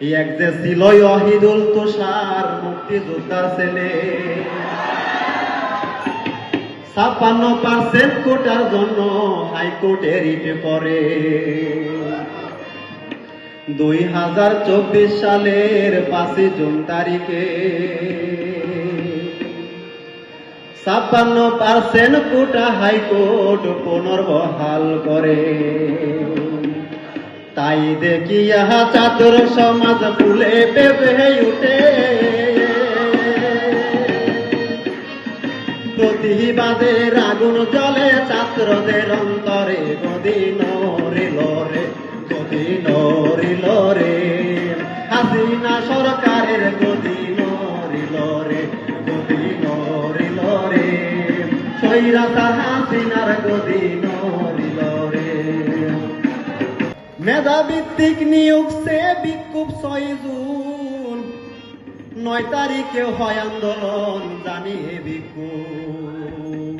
এক যে ছিল অহিদুল তুষার মুক্তিযোদ্ধার ছেলে। ছাপ্পান্ন পার্সেন্ট কোটার জন্য হাইকোর্টে রিট করে। দুই হাজার চব্বিশ সালের পাঁচই জুন তারিখে ছাপ্পান্ন পার্সেন্ট কোটা হাইকোর্ট পুনর্বহাল করে। তাই দেখি ইহা চাতুর সমাজ ফুলে পেপে উঠে। প্রতিবাদের আগুন জলে ছাত্রদের অন্তরে গদিন রিল রে গদিন রে। হাসিনা সরকারের গদিন রিল রে গদিন রে। সৈরাতা মেধাভিত্তিক নিয়োগ সে বিক্ষোভ ছয় জুন নয় তারিখে হয় আন্দোলন, জানিয়ে বিক্ষোভ।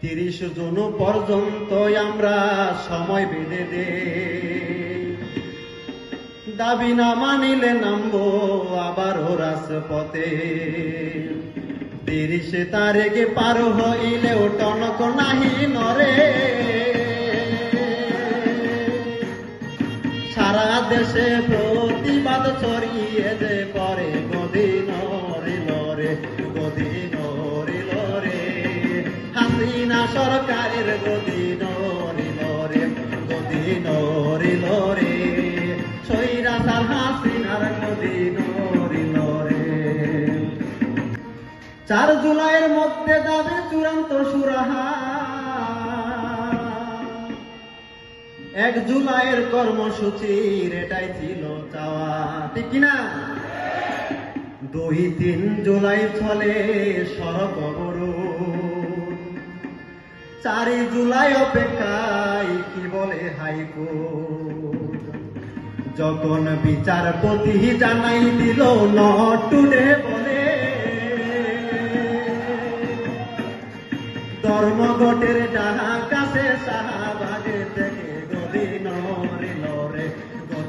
তিরিশ জুন পর্যন্ত আমরা সময় বেঁধে দে দাবি না মানিলে নামবো আবারও রাজপথে। তিরিশ তারিখে পার হইলেও টনক নাহি নরে দেশে প্রতিবাদ ছড়িয়ে যে পরে গদিন রে গদিন রে হাসিনা সরকারের গদিন রে গদিন রে সৈরা সাল হাসিনার গদিন চার জুলাইয়ের মধ্যে দাবি চূড়ান্ত সুরাহা। এক জুলাইয়ের কর্মসূচির এটাই ছিল চাওয়া। ঠিক কিনা? দুই তিন জুলাই চলে সড়ক অবরোধ চারি জুলাই অপেক্ষায় কি বলে হাইকোর্ট? যখন বিচারপতি জানাই দিল নট টুডে বলে। ধর্মঘটের ডাকাছে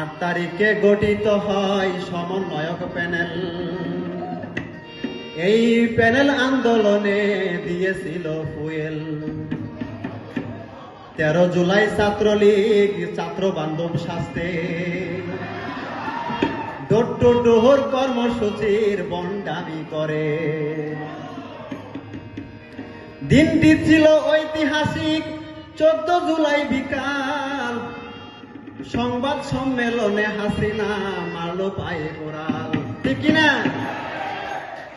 আট তারিখে গঠিত হয় সমন্বয়ক প্যানেল। এই প্যানেল আন্দোলনে দিয়েছিল ফুয়েল। তেরো জুলাই ছাত্রলীগ, ছাত্র বান্ধব শাস্তে। ডোর টু ডোর কর্মসূচির বন্ডামি করে। দিনটি ছিল ঐতিহাসিক, চোদ্দ জুলাই বিকাল। সংবাদ সম্মেলনে হাসিনা মারলো পায়ে কোরাল ঠিক কিনা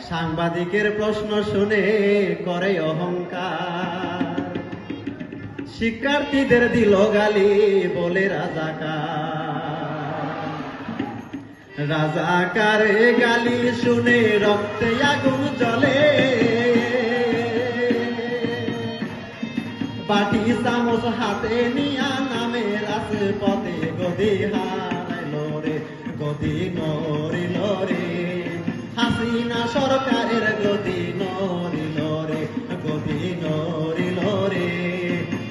সাংবাদিকের প্রশ্ন শুনে করে অহংকার। শিক্ষার্থীদের দিল গালি, বলে রাজাকার। রাজাকারে গালি শুনে রক্তে আগুন জ্বলে। বাটি চামচ হাতে নিয়া নামে রাজপথে গদি রে গদি হাসিনা সরকারের গদি গদি নরিল রে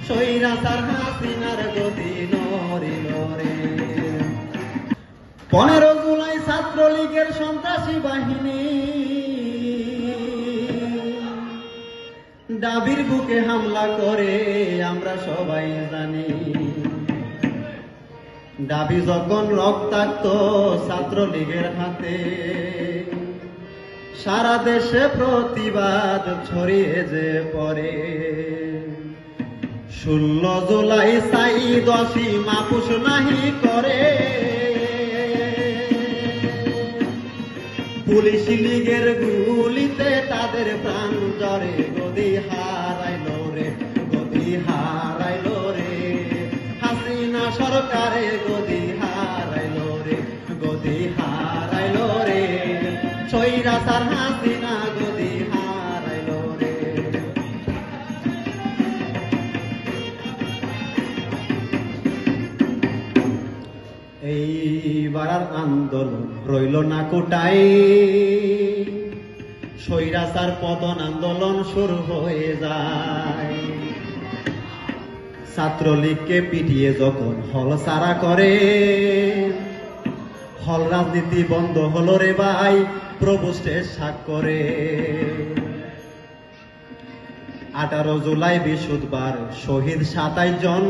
সৈরাচার হাসিনার গদি পনেরো জুলাই ছাত্রলীগের সন্ত্রাসী বাহিনী। ডাবির বুকে হামলা করে, আমরা সবাই জানি। ডাবি যখন রক্তাক্ত ছাত্রলীগের হাতে। সারা দেশে প্রতিবাদ ছড়িয়ে যে পড়ে। ষোলো জুলাই সাই দশি মাপুস নাহি করে। পুলিশ লীগের গুলিতে তাদের প্রাণ জরে গদি হারাইল রে গদি হারাইল রে, গদি হারাইল রে। গদি হারাইল রে সৈরাচার হাসিনা গদি হারাইল রে। এইবার আন্দোলন রইল না কোটাই স্বৈরাচার পতন আন্দোলন শুরু হয়ে যায়। ছাত্রলীগকে পিটিয়ে যখন হল সারা করে, হল রাজনীতি বন্ধ হলো রে ভাই প্রভুষ্টের স্বাক্ষরে আঠারো জুলাই বৃহস্পতিবার শহীদ সাতাইশ জন,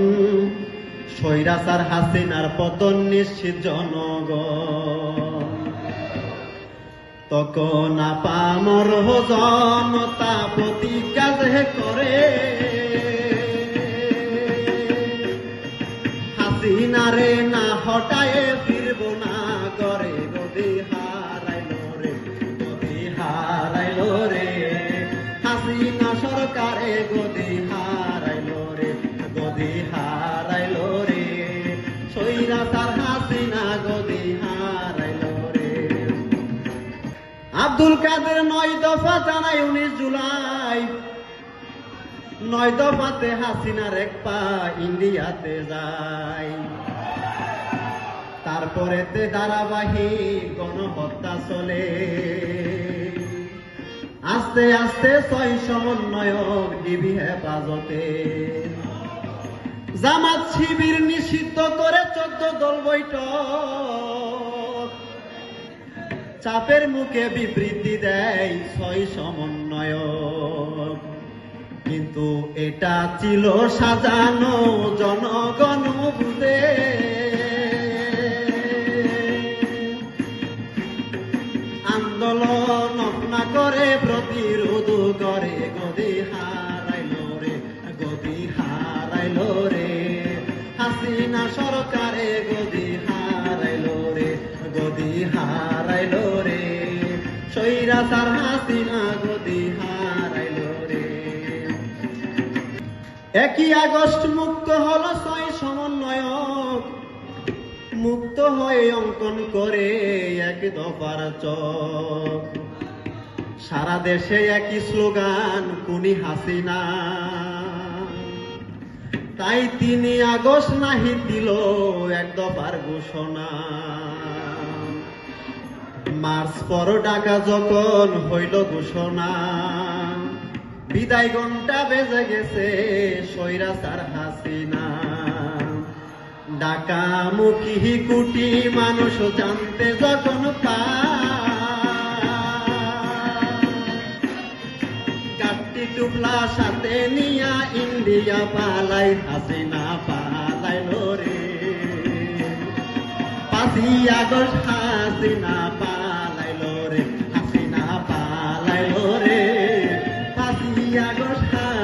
স্বৈরাচার হাসিনার পতন নিশ্চিত জনগণ। তখন আপামর জনতা প্রতিজ্ঞা করে। হাসিনারে না হটায়ে ফিরব না। করে গদি হারাইল রে, গদি হারাইল রে। হাসিনা সরকারে গদি হারাইল রে, গদি হারাইল রে। সৈরাচার হাসিনা গদি হারাইল রে। আব্দুল কাদের নয় দফা জানাই উনিশ জুলাই। নয় দফাতে হাসিনার এক পা ইন্ডিয়াতে যায়। তারপরেতে ধারাবাহিক গণহত্যা চলে। আস্তে আস্তে ছয় সমন্বয়ক ডিবি হেফাজতে। জামাত শিবির নিষিদ্ধ করে চোদ্দ দল বৈঠক। চাপের মুখে বিবৃতি দেয় ছয় সমন্বয়ক কিন্তু এটা ছিল সাজানো জনগণ বুঝে। আন্দোলন না করে প্রতিরোধ করে, গদি হারাইল রে, গদি হারাইল রে। হাসিনা সরকারে গদি হারাইল রে, গদি হারাইল রে। সৈরাচার হাসিনা একই আগস্ট মুক্ত হলো ছয় সমন্বয়ক। মুক্ত হয়ে অঙ্কন করে এক দফার চক। সারা দেশে একই স্লোগান, কুনি হাসিনা। তাই তিনি আগস্ট নাহি দিল এক দফার ঘোষণা। মার্চ পর ডাকা যখন হইল ঘোষণা। বিদায় ঘণ্টা বেজে গেছে সৈরাচার হাসিনা। ডাকা মুখী কুটি মানুষ জানতে যখন কাটটি টুপলা সাথে নিয়া ইন্ডিয়া পালাই, হাসিনা পালাইল রে। পাঁচই আগস্ট হাসিনা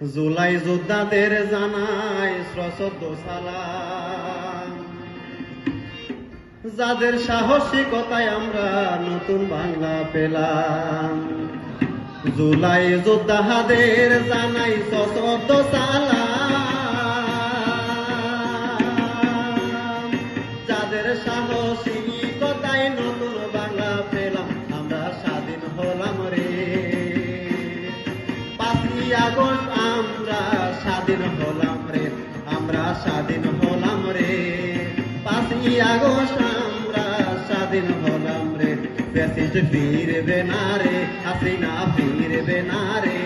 জুলাই যোদ্ধাদের জানাই সশব্দ সালাম। যাদের সাহসিকতায় আমরা নতুন বাংলা পেলাম। জুলাই যোদ্ধাদের জানাই সশব্দ সালাম। স্বাধীন হলাম রে, আমরা স্বাধীন হলাম রে। পাঁচই আগস্ট আমরা স্বাধীন হলাম রে। ফ্যাসিস্ট ফিরবে না রে, হাসিনা ফিরবে না রে।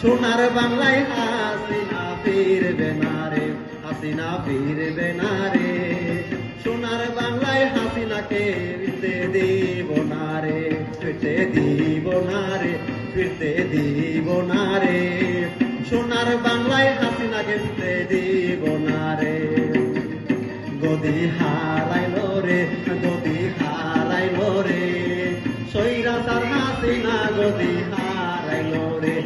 সোনার বাংলায় হাসিনা ফিরবে না রে, হাসিনা ফিরবে না রে। সোনার বাংলায় হাসিনাকে ফিরতে দিব না রে, ফিরতে দিব না রে, ফিরতে দিব না রে। সোনার বাংলায় হাসিনাকে গেতে দিব না রে। গদি হারাইল রে, গদি হারাইল রে। সৈরাচার হাসিনা গদি হারাইল রে